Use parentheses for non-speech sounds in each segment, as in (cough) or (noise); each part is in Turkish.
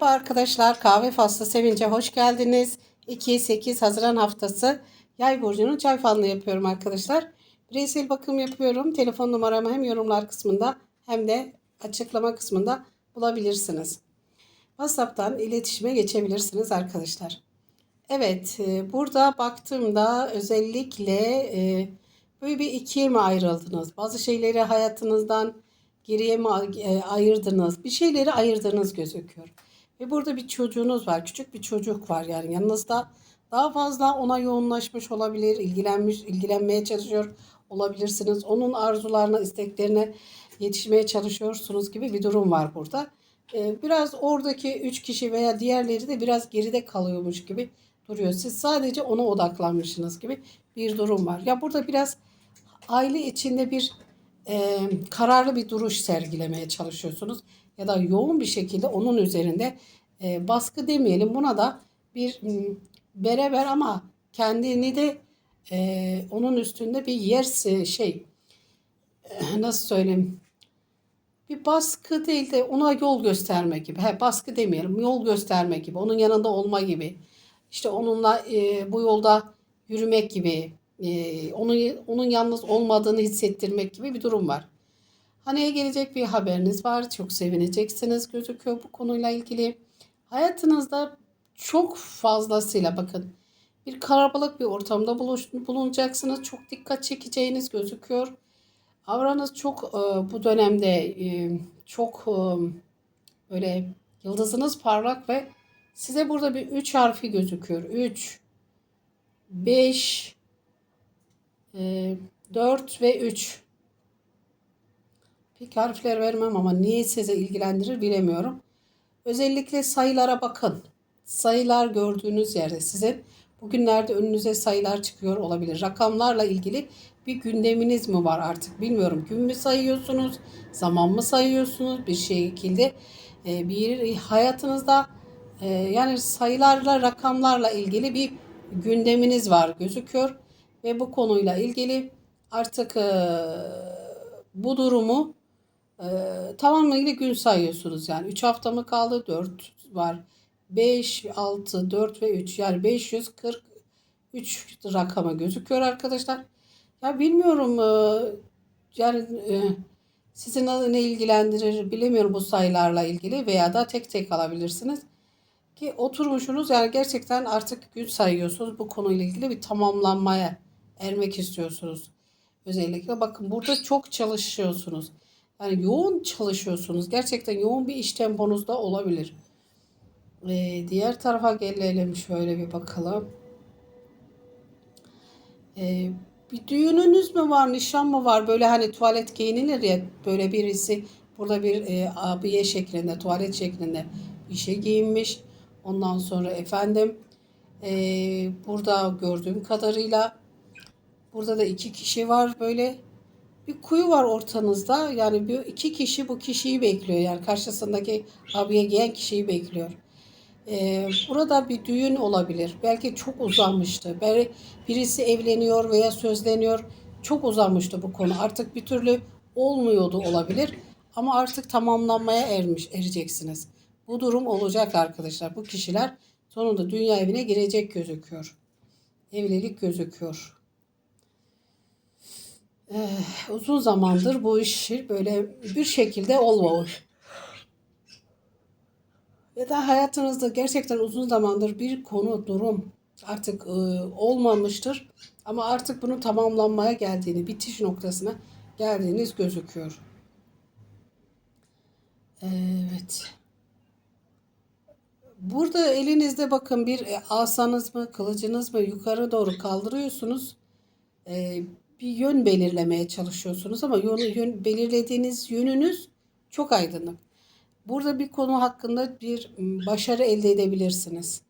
Merhaba arkadaşlar. Kahve faslı sevince hoş geldiniz. 2-8 Haziran haftası Yay burcunun çay falını yapıyorum arkadaşlar. Bireysel bakım yapıyorum. Telefon numaramı hem yorumlar kısmında hem de açıklama kısmında bulabilirsiniz. WhatsApp'tan iletişime geçebilirsiniz arkadaşlar. Evet, e, burada baktığımda özellikle e, böyle bir ikiye mi ayrıldınız? Bazı şeyleri hayatınızdan geriye mi e, ayırdınız? Bir şeyleri ayırdığınız gözüküyor. Ve burada bir çocuğunuz var. Küçük bir çocuk var yani yanınızda. Daha fazla ona yoğunlaşmış olabilir, ilgilenmiş, ilgilenmeye çalışıyor olabilirsiniz. Onun arzularına, isteklerine yetişmeye çalışıyorsunuz gibi bir durum var burada. E, biraz oradaki üç kişi veya diğerleri de biraz geride kalıyormuş gibi duruyor. Siz sadece ona odaklanmışsınız gibi bir durum var. Ya burada biraz aile içinde bir e, kararlı bir duruş sergilemeye çalışıyorsunuz. Ya da yoğun bir şekilde onun üzerinde e, baskı demeyelim buna da bir m, beraber ama kendini de e, onun üstünde bir yer se- şey e, (clears throat) nasıl söyleyeyim bir baskı değil de ona yol gösterme gibi. He, baskı demeyelim yol gösterme gibi. Onun yanında olma gibi. İşte onunla e, bu yolda yürümek gibi. E, onun, onun yalnız olmadığını hissettirmek gibi bir durum var. Haneye gelecek bir haberiniz var. Çok sevineceksiniz gözüküyor bu konuyla ilgili. Hayatınızda çok fazlasıyla bakın bir kalabalık bir ortamda bulunacaksınız. Çok dikkat çekeceğiniz gözüküyor. Avranız çok e, bu dönemde e, çok e, böyle yıldızınız parlak ve size burada bir 3 harfi gözüküyor. 3, 5, 4 ve 3. Pek harfler vermem ama niye size ilgilendirir bilemiyorum. Özellikle sayılara bakın. Sayılar gördüğünüz yerde sizin bugünlerde önünüze sayılar çıkıyor olabilir. Rakamlarla ilgili bir gündeminiz mi var artık bilmiyorum. Gün mü sayıyorsunuz, zaman mı sayıyorsunuz bir şekilde e, bir hayatınızda e, yani sayılarla rakamlarla ilgili bir gündeminiz var gözüküyor ve bu konuyla ilgili artık e, bu durumu e, tamamıyla gün sayıyorsunuz yani 3 hafta mı kaldı 4 var 5 6 4 ve 3 yani 543 rakama gözüküyor arkadaşlar. Ya bilmiyorum e, yani e, sizi ne ilgilendirir bilemiyorum bu sayılarla ilgili veya da tek tek alabilirsiniz. Ki oturmuşsunuz yani gerçekten artık gün sayıyorsunuz bu konuyla ilgili bir tamamlanmaya ermek istiyorsunuz. Özellikle bakın burada çok çalışıyorsunuz. Yani yoğun çalışıyorsunuz. Gerçekten yoğun bir iş temponuzda olabilir. Ee, diğer tarafa gelelim şöyle bir bakalım. Ee, bir düğününüz mü var, nişan mı var? Böyle hani tuvalet giyinilir ya böyle birisi burada bir e, abiye şeklinde, tuvalet şeklinde bir şey giyinmiş. Ondan sonra efendim e, burada gördüğüm kadarıyla burada da iki kişi var böyle bir kuyu var ortanızda. Yani bir iki kişi bu kişiyi bekliyor. Yani karşısındaki abiye giyen kişiyi bekliyor. Ee, burada bir düğün olabilir. Belki çok uzamıştı. Belki birisi evleniyor veya sözleniyor. Çok uzamıştı bu konu. Artık bir türlü olmuyordu olabilir. Ama artık tamamlanmaya ermiş, ereceksiniz. Bu durum olacak arkadaşlar. Bu kişiler sonunda dünya evine girecek gözüküyor. Evlilik gözüküyor. Ee, uzun zamandır bu iş böyle bir şekilde olmamış. Ya da hayatınızda gerçekten uzun zamandır bir konu, durum artık e, olmamıştır. Ama artık bunun tamamlanmaya geldiğini, bitiş noktasına geldiğiniz gözüküyor. Evet. Burada elinizde bakın bir e, asanız mı, kılıcınız mı yukarı doğru kaldırıyorsunuz. E, bir yön belirlemeye çalışıyorsunuz ama yön, yön belirlediğiniz yönünüz çok aydınlık. Burada bir konu hakkında bir başarı elde edebilirsiniz.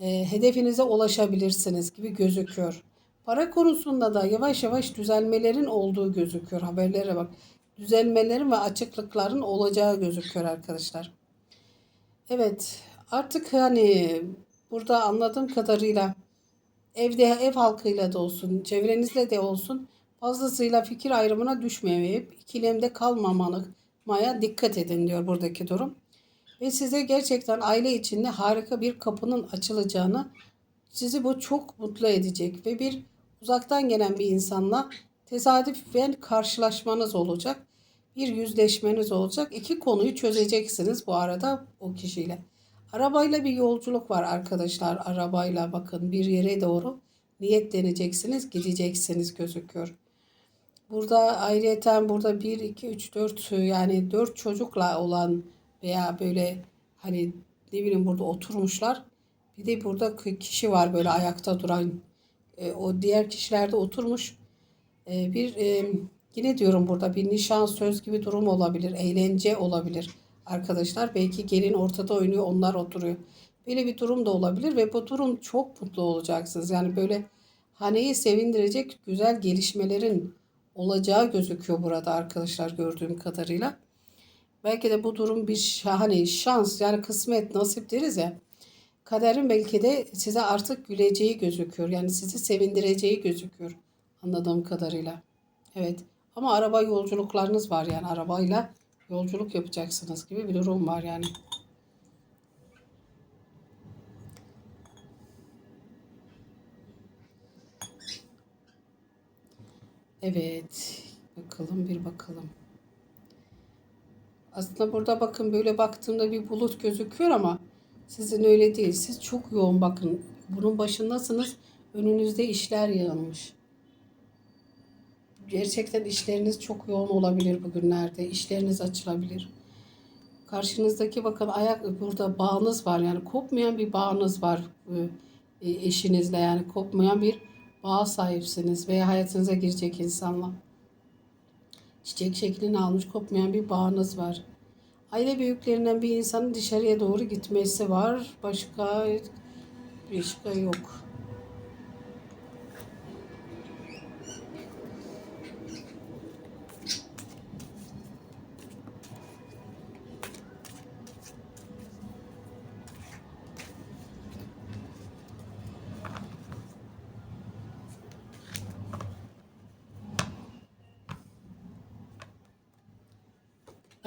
E, hedefinize ulaşabilirsiniz gibi gözüküyor. Para konusunda da yavaş yavaş düzelmelerin olduğu gözüküyor. Haberlere bak. Düzelmelerin ve açıklıkların olacağı gözüküyor arkadaşlar. Evet artık hani burada anladığım kadarıyla evde ev halkıyla da olsun, çevrenizle de olsun fazlasıyla fikir ayrımına düşmeyip ikilemde kalmamaya dikkat edin diyor buradaki durum. Ve size gerçekten aile içinde harika bir kapının açılacağını, sizi bu çok mutlu edecek ve bir uzaktan gelen bir insanla tesadüfen karşılaşmanız olacak. Bir yüzleşmeniz olacak. İki konuyu çözeceksiniz bu arada o kişiyle. Arabayla bir yolculuk var arkadaşlar. Arabayla bakın bir yere doğru niyetleneceksiniz, gideceksiniz gözüküyor. Burada ayrıyeten burada 1, 2, 3, 4 yani 4 çocukla olan veya böyle hani ne bileyim burada oturmuşlar. Bir de burada kişi var böyle ayakta duran. E, o diğer kişiler de oturmuş. E, bir e, yine diyorum burada bir nişan söz gibi durum olabilir. Eğlence olabilir arkadaşlar. Belki gelin ortada oynuyor onlar oturuyor. Böyle bir durum da olabilir ve bu durum çok mutlu olacaksınız. Yani böyle haneyi sevindirecek güzel gelişmelerin olacağı gözüküyor burada arkadaşlar gördüğüm kadarıyla. Belki de bu durum bir şahane şans yani kısmet nasip deriz ya. Kaderin belki de size artık güleceği gözüküyor. Yani sizi sevindireceği gözüküyor anladığım kadarıyla. Evet ama araba yolculuklarınız var yani arabayla yolculuk yapacaksınız gibi bir durum var yani. Evet. Bakalım bir bakalım. Aslında burada bakın böyle baktığımda bir bulut gözüküyor ama sizin öyle değil. Siz çok yoğun bakın. Bunun başındasınız. Önünüzde işler yığılmış. Gerçekten işleriniz çok yoğun olabilir bugünlerde. İşleriniz açılabilir. Karşınızdaki bakın ayak burada bağınız var. Yani kopmayan bir bağınız var e, eşinizle. Yani kopmayan bir bağ sahipsiniz veya hayatınıza girecek insanla. Çiçek şeklini almış kopmayan bir bağınız var. Aile büyüklerinden bir insanın dışarıya doğru gitmesi var. Başka başka yok.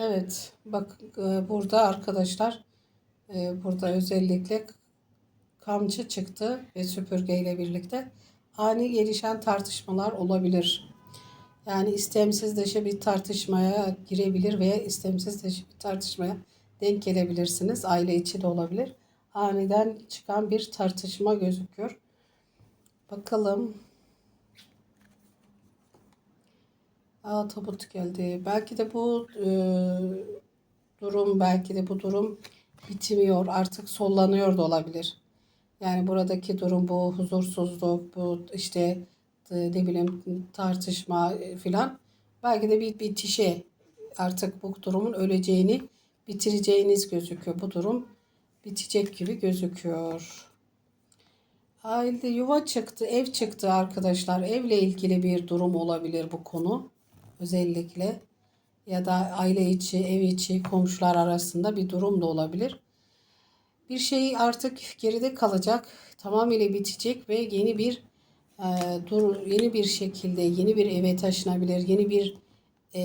Evet, bak e, burada arkadaşlar e, burada özellikle kamçı çıktı ve süpürgeyle birlikte ani gelişen tartışmalar olabilir. Yani istemsiz dışı bir tartışmaya girebilir veya istemsiz dışı bir tartışmaya denk gelebilirsiniz. Aile içi de olabilir. Aniden çıkan bir tartışma gözüküyor. Bakalım Aa, tabut geldi. Belki de bu e, durum, belki de bu durum bitmiyor. Artık sollanıyor da olabilir. Yani buradaki durum bu huzursuzluk, bu işte e, ne bileyim tartışma e, filan. Belki de bir bitişe artık bu durumun öleceğini, bitireceğiniz gözüküyor. Bu durum bitecek gibi gözüküyor. Aile yuva çıktı, ev çıktı arkadaşlar. Evle ilgili bir durum olabilir bu konu özellikle ya da aile içi, ev içi, komşular arasında bir durum da olabilir. Bir şey artık geride kalacak, tamamıyla bitecek ve yeni bir e, dur yeni bir şekilde yeni bir eve taşınabilir, yeni bir e,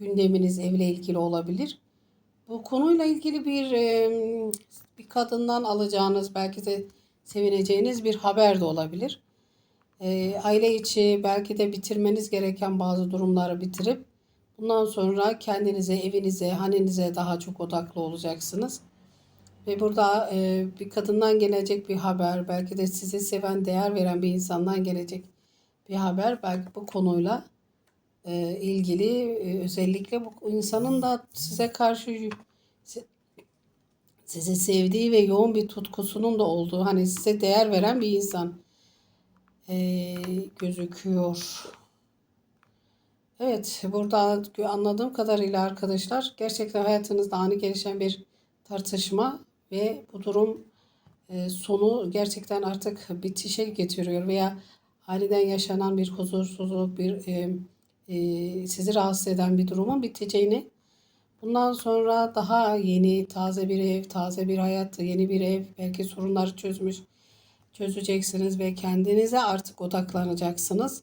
gündeminiz evle ilgili olabilir. Bu konuyla ilgili bir e, bir kadından alacağınız belki de sevineceğiniz bir haber de olabilir e, aile içi belki de bitirmeniz gereken bazı durumları bitirip bundan sonra kendinize, evinize, hanenize daha çok odaklı olacaksınız. Ve burada e, bir kadından gelecek bir haber, belki de sizi seven, değer veren bir insandan gelecek bir haber, belki bu konuyla e, ilgili e, özellikle bu insanın da size karşı sizi sevdiği ve yoğun bir tutkusunun da olduğu, hani size değer veren bir insan e, gözüküyor. Evet, burada anladığım kadarıyla arkadaşlar gerçekten hayatınızda ani gelişen bir tartışma ve bu durum e, sonu gerçekten artık bitişe getiriyor veya aniden yaşanan bir huzursuzluk, bir e, e, sizi rahatsız eden bir durumun biteceğini, bundan sonra daha yeni, taze bir ev, taze bir hayat, yeni bir ev, belki sorunları çözmüş, çözeceksiniz ve kendinize artık odaklanacaksınız.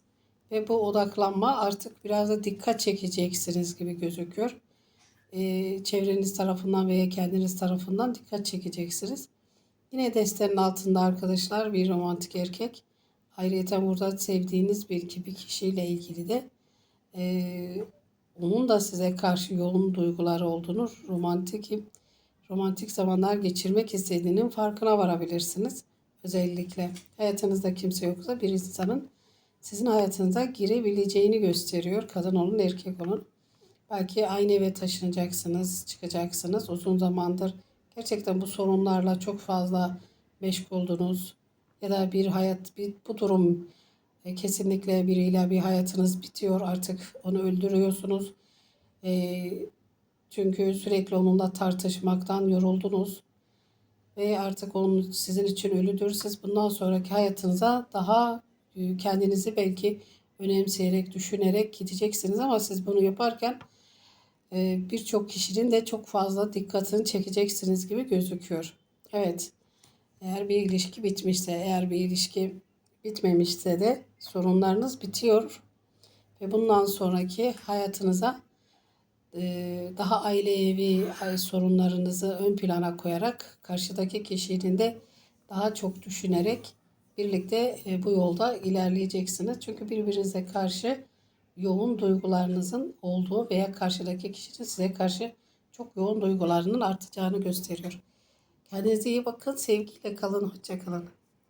Ve bu odaklanma artık biraz da dikkat çekeceksiniz gibi gözüküyor. e, çevreniz tarafından veya kendiniz tarafından dikkat çekeceksiniz. Yine destenin altında arkadaşlar bir romantik erkek. Ayrıca burada sevdiğiniz belki bir kişiyle ilgili de e, onun da size karşı yoğun duyguları olduğunu, romantik romantik zamanlar geçirmek istediğinin farkına varabilirsiniz. Özellikle hayatınızda kimse yoksa bir insanın sizin hayatınıza girebileceğini gösteriyor. Kadın olun, erkek olun. Belki aynı eve taşınacaksınız, çıkacaksınız. Uzun zamandır gerçekten bu sorunlarla çok fazla meşguldunuz. Ya da bir hayat, bir, bu durum e, kesinlikle biriyle bir hayatınız bitiyor. Artık onu öldürüyorsunuz. E, çünkü sürekli onunla tartışmaktan yoruldunuz. Ve artık onun sizin için ölüdür. Siz bundan sonraki hayatınıza daha e, kendinizi belki önemseyerek, düşünerek gideceksiniz ama siz bunu yaparken e, birçok kişinin de çok fazla dikkatini çekeceksiniz gibi gözüküyor. Evet. Eğer bir ilişki bitmişse, eğer bir ilişki bitmemişse de sorunlarınız bitiyor. Ve bundan sonraki hayatınıza daha ailevi sorunlarınızı ön plana koyarak karşıdaki kişinin de daha çok düşünerek birlikte e, bu yolda ilerleyeceksiniz. Çünkü birbirinize karşı yoğun duygularınızın olduğu veya karşıdaki kişinin size karşı çok yoğun duygularının artacağını gösteriyor. Kendinize iyi bakın. Sevgiyle kalın. Hoşça kalın.